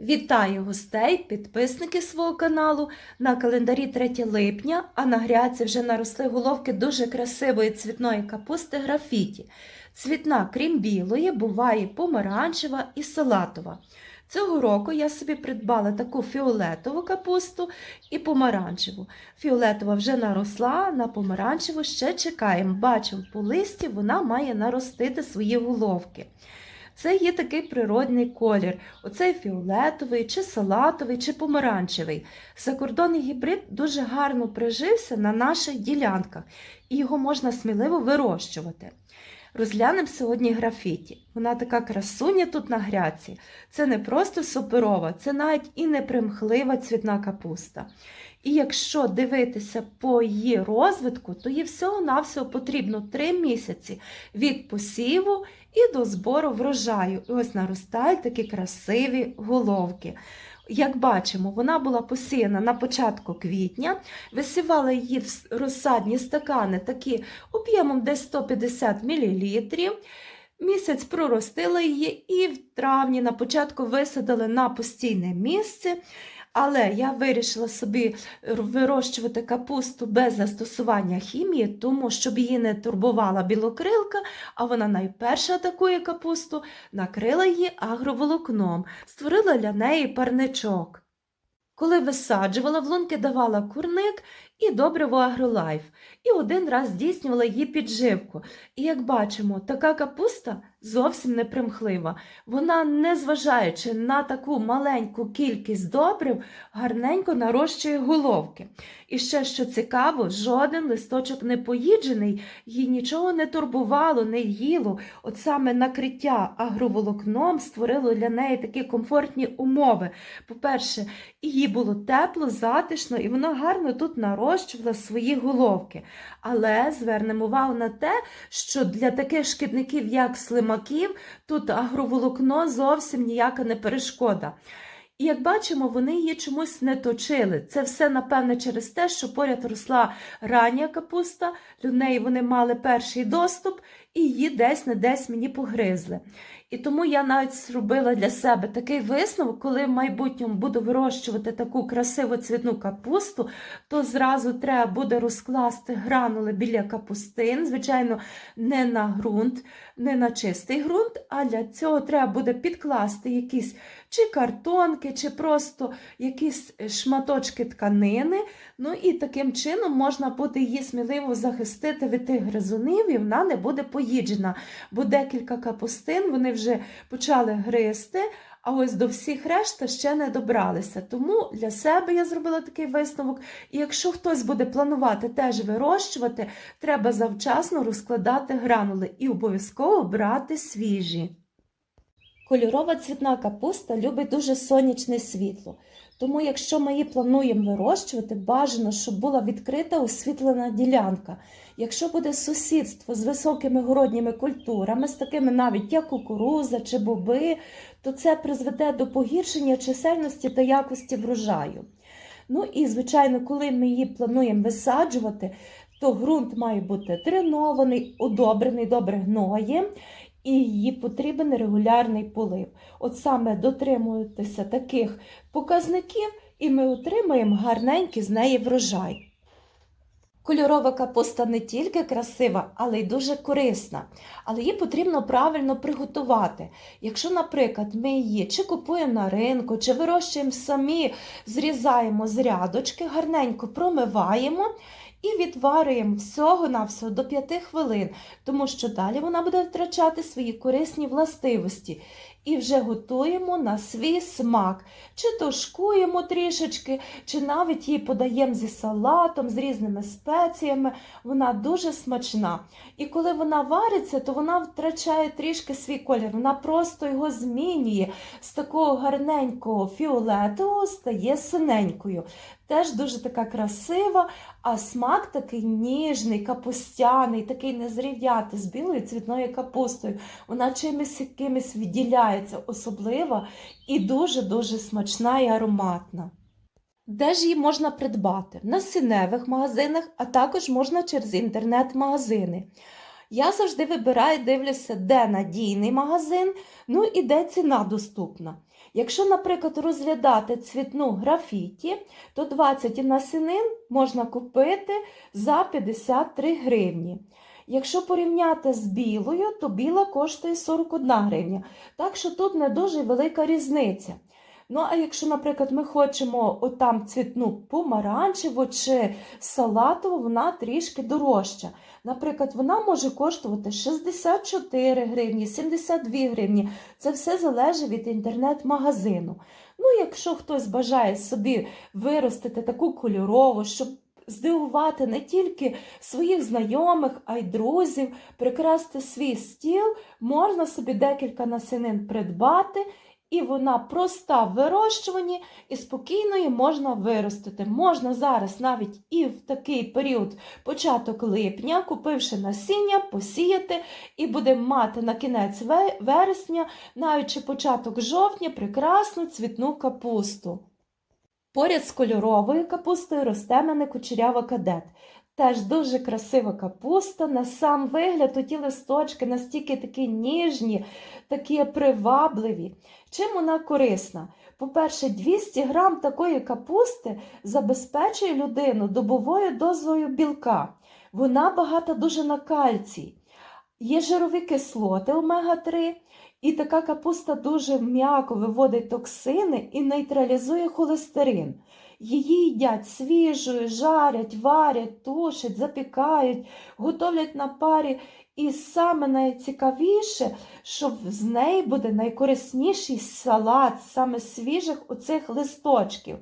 Вітаю гостей, підписники свого каналу. На календарі 3 липня, а на грядці вже наросли головки дуже красивої цвітної капусти графіті. Цвітна, крім білої, буває помаранчева і салатова. Цього року я собі придбала таку фіолетову капусту і помаранчеву. Фіолетова вже наросла, на помаранчеву ще чекаємо. Бачимо, по листі вона має наростити свої головки. Це є такий природний колір. Оцей фіолетовий, чи салатовий, чи помаранчевий. Закордонний гібрид дуже гарно прижився на наших ділянках, і його можна сміливо вирощувати. Розглянемо сьогодні графіті. Вона така красуня тут на гряці. Це не просто суперова, це навіть і непримхлива цвітна капуста. І якщо дивитися по її розвитку, то їй всього-навсього потрібно 3 місяці від посіву і до збору врожаю. І ось наростають такі красиві головки. Як бачимо, вона була посіяна на початку квітня, висівала її в розсадні стакани такі об'ємом десь 150 мл. Місяць проростила її і в травні на початку висадили на постійне місце. Але я вирішила собі вирощувати капусту без застосування хімії, тому щоб її не турбувала білокрилка, а вона найперше атакує капусту, накрила її агроволокном, створила для неї парничок. Коли висаджувала, в лунки давала курник і добриво агролайф, і один раз здійснювала її підживку. І як бачимо, така капуста зовсім не примхлива. Вона, незважаючи на таку маленьку кількість добрив, гарненько нарощує головки. І ще, що цікаво, жоден листочок не поїджений, їй нічого не турбувало, не їло. От саме накриття агроволокном створило для неї такі комфортні умови. По-перше, їй було тепло, затишно, і вона гарно тут нарощувала свої головки. Але звернемо увагу на те, що для таких шкідників, як слимаків, тут агроволокно зовсім ніяка не перешкода. І як бачимо, вони її чомусь не точили. Це все, напевне, через те, що поряд росла рання капуста, до неї вони мали перший доступ, і її десь не десь мені погризли. І тому я навіть зробила для себе такий висновок, коли в майбутньому буду вирощувати таку красиву цвітну капусту, то зразу треба буде розкласти гранули біля капустин, звичайно, не на ґрунт, не на чистий ґрунт, а для цього треба буде підкласти якісь чи картонки, чи просто якісь шматочки тканини. Ну і таким чином можна буде її сміливо захистити від тих гризунів, і вона не буде поїджена. Бо декілька капустин вони вже почали гризти, а ось до всіх решта ще не добралися. Тому для себе я зробила такий висновок. І якщо хтось буде планувати теж вирощувати, треба завчасно розкладати гранули і обов'язково брати свіжі. Кольорова цвітна капуста любить дуже сонячне світло. Тому, якщо ми її плануємо вирощувати, бажано, щоб була відкрита освітлена ділянка. Якщо буде сусідство з високими городніми культурами, з такими навіть як кукуруза чи боби, то це призведе до погіршення чисельності та якості врожаю. Ну і, звичайно, коли ми її плануємо висаджувати, то ґрунт має бути дренований, удобрений добре гноєм, і їй потрібен регулярний полив. От саме дотримуйтеся таких показників, і ми отримаємо гарненький з неї врожай. Кольорова капуста не тільки красива, але й дуже корисна. Але її потрібно правильно приготувати. Якщо, наприклад, ми її чи купуємо на ринку, чи вирощуємо самі, зрізаємо з рядочки, гарненько промиваємо і відварюємо всього-навсього до 5 хвилин, тому що далі вона буде втрачати свої корисні властивості. І вже готуємо на свій смак. Чи тушкуємо трішечки, чи навіть її подаємо зі салатом, з різними спеціями. Вона дуже смачна. І коли вона вариться, то вона втрачає трішки свій колір. Вона просто його змінює з такого гарненького фіолетового стає синенькою. Теж дуже така красива, а смак такий ніжний, капустяний, такий незрів'ятий, з білою цвітною капустою. Вона чимось якимось відділяється, особлива і дуже-дуже смачна і ароматна. Де ж її можна придбати? В насінневих магазинах, а також можна через інтернет-магазини. Я завжди вибираю, дивлюся, де надійний магазин, ну і де ціна доступна. Якщо, наприклад, розглядати цвітну графіті, то 20 насінин можна купити за 53 гривні. Якщо порівняти з білою, то біла коштує 41 гривня. Так що тут не дуже велика різниця. Ну, а якщо, наприклад, ми хочемо отам цвітну помаранчеву чи салатову, вона трішки дорожча. Наприклад, вона може коштувати 64 гривні, 72 гривні. Це все залежить від інтернет-магазину. Ну, якщо хтось бажає собі виростити таку кольорову, щоб здивувати не тільки своїх знайомих, а й друзів, прикрасти свій стіл, можна собі декілька насінин придбати. І вона проста в вирощуванні і спокійно її можна виростити. Можна зараз навіть і в такий період, початок липня, купивши насіння, посіяти, і будемо мати на кінець вересня, навіть початок жовтня, прекрасну цвітну капусту. Поряд з кольоровою капустою росте мене кучерява кадет. Теж дуже красива капуста. На сам вигляд оті листочки настільки такі ніжні, такі привабливі. Чим вона корисна? По-перше, 200 грам такої капусти забезпечує людину добовою дозою білка. Вона багата дуже на кальцій. Є жирові кислоти омега-3, і така капуста дуже м'яко виводить токсини і нейтралізує холестерин. Її їдять свіжою, жарять, варять, тушать, запікають, готовлять на парі. І саме найцікавіше, що з неї буде найкорисніший салат саме свіжих оцих листочків.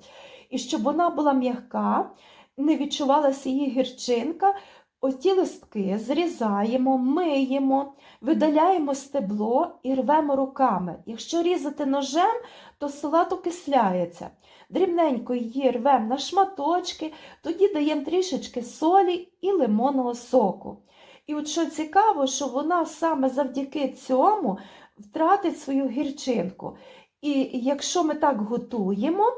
І щоб вона була м'яка, не відчувалася її гірчинка, оті листки зрізаємо, миємо, видаляємо стебло і рвемо руками. Якщо різати ножем, то салат окисляється. Дрібненько її рвемо на шматочки, тоді даємо трішечки солі і лимонного соку. І от що цікаво, що вона саме завдяки цьому втратить свою гірчинку. І якщо ми так готуємо,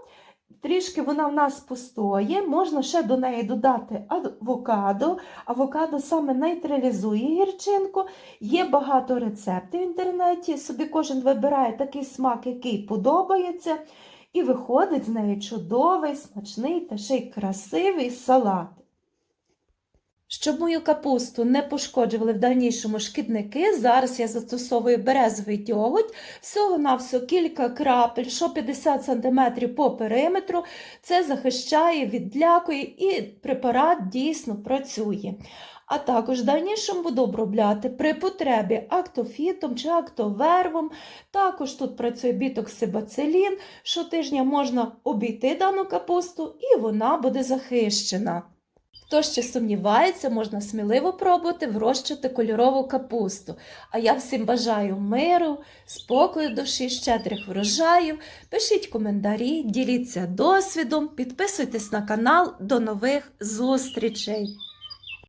трішки вона в нас постоє, можна ще до неї додати авокадо. Авокадо саме нейтралізує гірчинку. Є багато рецептів в інтернеті, собі кожен вибирає такий смак, який подобається. І виходить з неї чудовий, смачний та ще й красивий салат. Щоб мою капусту не пошкоджували в дальнішому шкідники, зараз я застосовую березовий дьоготь, всього-навсього кілька крапель, що 50 см по периметру. Це захищає від длякої і препарат дійсно працює. А також в дальнішому буду обробляти при потребі актофітом чи актовервом. Також тут працює бітоксибацилін. Щотижня можна обійти дану капусту і вона буде захищена. Хто ще сумнівається, можна сміливо пробувати вирощувати кольорову капусту. А я всім бажаю миру, спокою душі, щедрих врожаїв. Пишіть коментарі, діліться досвідом, підписуйтесь на канал. До нових зустрічей!